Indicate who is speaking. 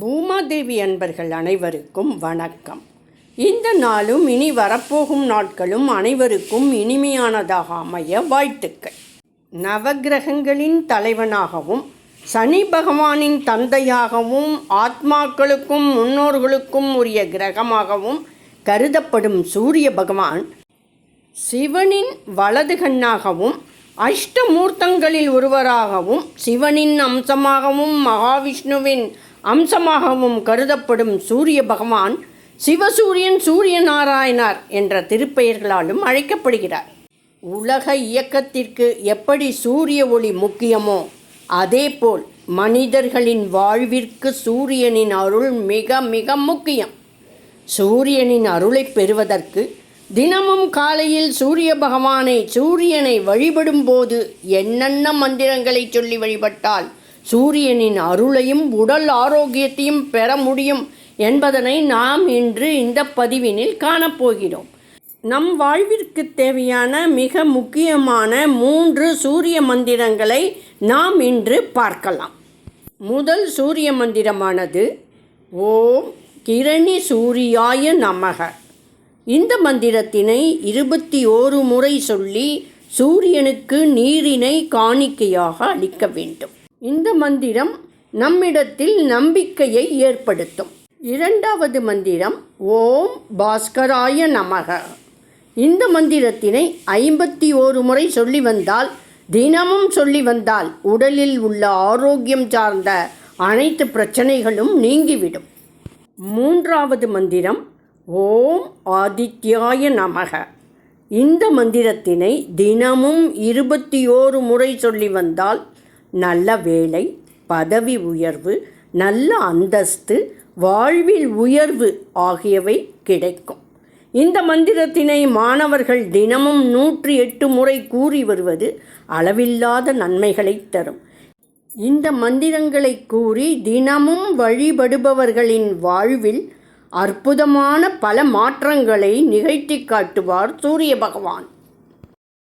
Speaker 1: பூமாதேவி அன்பர்கள் அனைவருக்கும் வணக்கம். இந்த நாளும் இனி வரப்போகும் நாட்களும் அனைவருக்கும் இனிமையானதாக அமைய வாழ்த்துக்கள். நவக்கிரகங்களின் தலைவனாகவும் சனி பகவானின் தந்தையாகவும் ஆத்மாக்களுக்கும் முன்னோர்களுக்கும் உரிய கிரகமாகவும் கருதப்படும் சூரிய பகவான் சிவனின் வலது கண்ணாகவும் அஷ்டமூர்த்தங்களில் ஒருவராகவும் சிவனின் அம்சமாகவும் மகாவிஷ்ணுவின் அம்சமாகவும் கருதப்படும் சூரிய பகவான் சிவசூரியன் சூரிய நாராயணர் என்ற திருப்பெயர்களாலும் அழைக்கப்படுகிறார். உலக இயக்கத்திற்கு எப்படி சூரிய ஒளி முக்கியமோ அதேபோல் மனிதர்களின் வாழ்விற்கு சூரியனின் அருள் மிக மிக முக்கியம். சூரியனின் அருளை பெறுவதற்கு தினமும் காலையில் சூரிய பகவானை சூரியனை வழிபடும் போது என்னென்ன மந்திரங்களை சொல்லி வழிபட்டால் சூரியனின் அருளையும் உடல் ஆரோக்கியத்தையும் பெற முடியும் என்பதனை நாம் இன்று இந்த பதிவினில் காணப்போகிறோம். நம் வாழ்விற்கு தேவையான மிக முக்கியமான மூன்று சூரிய மந்திரங்களை நாம் இன்று பார்க்கலாம். முதல் சூரிய மந்திரமானது ஓம் கிரணி சூரியாய நமக. இந்த மந்திரத்தினை இருபத்தி ஓரு முறை சொல்லி சூரியனுக்கு நீரினை காணிக்கையாக அளிக்க வேண்டும். இந்த மந்திரம் நம்மிடத்தில் நம்பிக்கையை ஏற்படுத்தும். இரண்டாவது மந்திரம் ஓம் பாஸ்கராய நமக. இந்த மந்திரத்தினை ஐம்பத்தி ஓரு முறை சொல்லி வந்தால் தினமும் சொல்லி வந்தால் உடலில் உள்ள ஆரோக்கியம் சார்ந்த அனைத்து பிரச்சனைகளும் நீங்கிவிடும். மூன்றாவது மந்திரம் ஓம் ஆதித்யாய நமக. இந்த மந்திரத்தினை தினமும் இருபத்தி ஓரு முறை சொல்லி வந்தால் நல்ல வேலை பதவி உயர்வு நல்ல அந்தஸ்து வாழ்வில் உயர்வு ஆகியவை கிடைக்கும். இந்த மந்திரத்தினை மாணவர்கள் தினமும் நூற்றி எட்டு முறை கூறி வருவது அளவில்லாத நன்மைகளை தரும். இந்த மந்திரங்களை கூறி தினமும் வழிபடுபவர்களின் வாழ்வில் அற்புதமான பல மாற்றங்களை நிகழ்த்தி காட்டுவார் சூரிய பகவான்.